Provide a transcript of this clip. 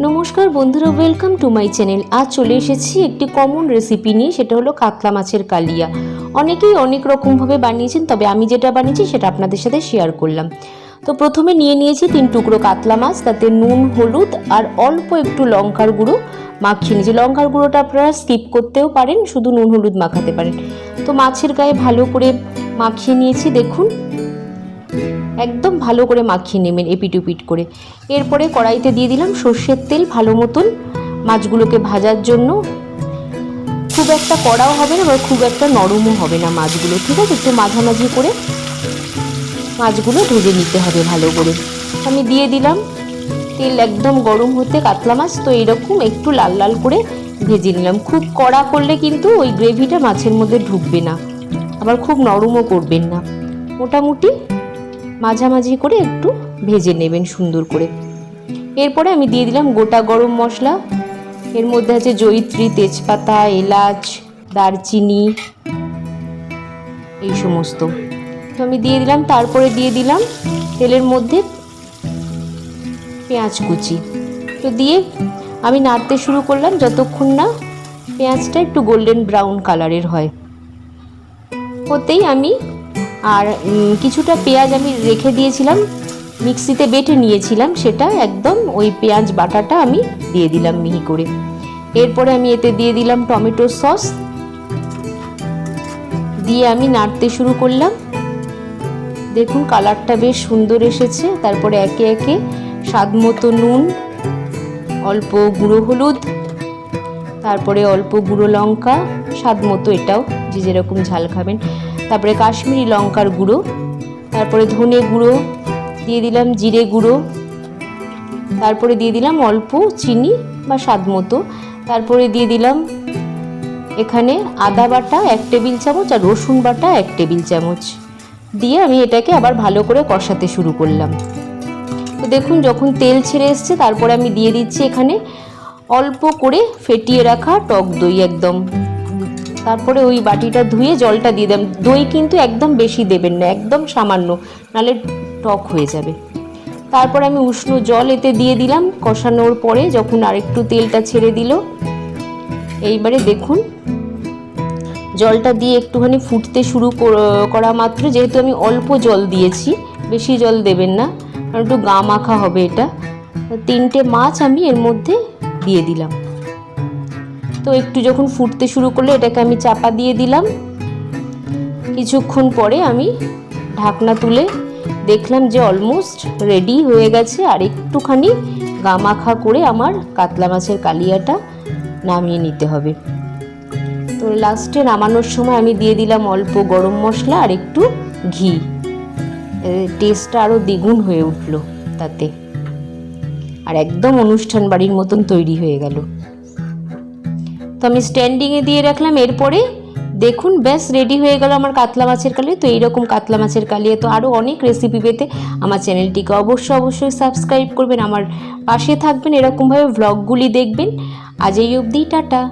নমস্কার বন্ধুরা welcome to my channel আজ চলে এসেছি একটি কমন রেসিপি নিয়ে, সেটা হলো কাতলা মাছের কালিয়া। অনেকেই অনেক রকমভাবে বানিয়েছেন, তবে আমি যেটা বানিয়েছি, সেটা আপনাদের সাথে শেয়ার করলাম। তো প্রথমে নিয়ে নিয়েছি তিন টুকরো কাতলা মাছ, তাতে নুন, হলুদ আর অল্প একটু লঙ্কার গুঁড়ো মাখিয়ে নিয়েছি। লঙ্কার গুঁড়োটা আপনারা স্কিপ করতেও পারেন, শুধু নুন, হলুদ মাখাতে পারেন। তো মাছের গায়ে ভালো করে মাখিয়ে নিয়েছি, দেখুন। একদম ভালো করে মাখিয়ে নেবেন এপিট উপিট করে। এরপরে কড়াইতে দিয়ে দিলাম সর্ষের তেল ভালো মতন মাছগুলোকে ভাজার জন্য। খুব একটা কড়াও হবে না বা খুব একটা নরমও হবে না মাছগুলো, ঠিক আছে? একটু মাঝামাঝি করে মাছগুলো ভেজে নিতে হবে ভালো করে। আমি দিয়ে দিলাম তেল একদম গরম হতে কাতলা মাছ, তো এরকম একটু লাল লাল করে ভেজে নিলাম। খুব কড়া করলে কিন্তু ওই গ্রেভিটা মাছের মধ্যে ঢুকবে না, আবার খুব নরমও করবেন না। মোটামুটি মাঝামাঝি করে একটু ভেজে নেবেন সুন্দর করে। এরপরে আমি দিয়ে দিলাম গোটা গরম মশলা। এর মধ্যে আছে জয়িত্রী তেজপাতা, এলাচ, দারচিনি, এই সমস্ত। তো আমি দিয়ে দিলাম, তারপরে দিয়ে দিলাম তেলের মধ্যে পেঁয়াজ কুচি। তো দিয়ে আমি নাড়তে শুরু করলাম যতক্ষণ না পেঁয়াজটা একটু গোল্ডেন ব্রাউন কালারের হয়। হতেই আমি আর কিছুটা পেঁয়াজ আমি রেখে দিয়েছিলাম, মিক্সিতে বেটে নিয়েছিলাম, সেটা একদম ওই পেঁয়াজ বাটাটা আমি দিয়ে দিলাম মিহি করে। এরপরে আমি এতে দিয়ে দিলাম টমেটো সস। দিয়ে আমি নাড়তে শুরু করলাম। দেখুন কালারটা বেশ সুন্দর এসেছে। তারপরে একে একে স্বাদ মতো নুন, অল্প গুঁড়ো হলুদ, তারপরে অল্প গুঁড়ো লঙ্কা, স্বাদ মতো এটাও যে যেরকম ঝাল খাবেন। তারপরে কাশ্মীরি লঙ্কার গুঁড়ো, তারপরে ধনে গুঁড়ো, দিয়ে দিলাম জিরে গুঁড়ো, তারপরে দিয়ে দিলাম অল্প চিনি বা স্বাদ মতো, তারপরে দিয়ে দিলাম এখানে আদা বাটা এক টেবিল চামচ আর রসুন বাটা এক টেবিল চামচ। দিয়ে আমি এটাকে আবার ভালো করে কষাতে শুরু করলাম। তো দেখুন, যখন তেল ছেড়ে এসছে, তারপরে আমি দিয়ে দিচ্ছি এখানে অল্প করে ফেটিয়ে রাখা টক দই একদম। তারপরে ওই বাটিটা ধুয়ে জলটা দিয়ে দেন দই কিন্তু একদম বেশি দেবেন না, একদম সামান্য, নালে টক হয়ে যাবে। তারপর আমি উষ্ণ জল এতে দিয়ে দিলাম, কষানোর পরে যখন আরেকটু তেলটা ছেড়ে দিল, এইবারে দেখুন, জলটা দিয়ে একটুখানি ফুটতে শুরু করা মাত্র, যেহেতু আমি অল্প জল দিয়েছি, বেশি জল দেবেন না, কারণ একটু গা মাখা হবে এটা। তিনটে মাছ আমি এর মধ্যে দিয়ে দিলাম। তো একটু যখন ফুটতে শুরু করলে, এটাকে আমি চাপা দিয়ে দিলাম। কিছুক্ষণ পরে আমি ঢাকনা তুলে দেখলাম যে অলমোস্ট রেডি হয়ে গেছে, আর একটুখানি গামাখা করে আমার কাতলা মাছের কালিয়াটা নামিয়ে নিতে হবে। তো লাস্টে নামানোর সময় আমি দিয়ে দিলাম অল্প গরম মশলা আর একটু ঘি। টেস্টটা আরও দ্বিগুণ হয়ে উঠল তাতে। আর একদম অনুষ্ঠান বাড়ির মতন তৈরি হয়ে গেল। তো আমি স্ট্যান্ডিংয়ে দিয়ে রাখলাম, এরপরে দেখুন, ব্যাস রেডি হয়ে গেল আমার কাতলা মাছের কালিয়া তো এইরকম কাতলা মাছের কালিয়ে তো আরও অনেক রেসিপি পেতে আমার চ্যানেলটিকে অবশ্যই অবশ্যই সাবস্ক্রাইব করবেন। আমার পাশে থাকবেন, এরকমভাবে ভ্লগগুলি দেখবেন। আজ এই অবধি, টাটা।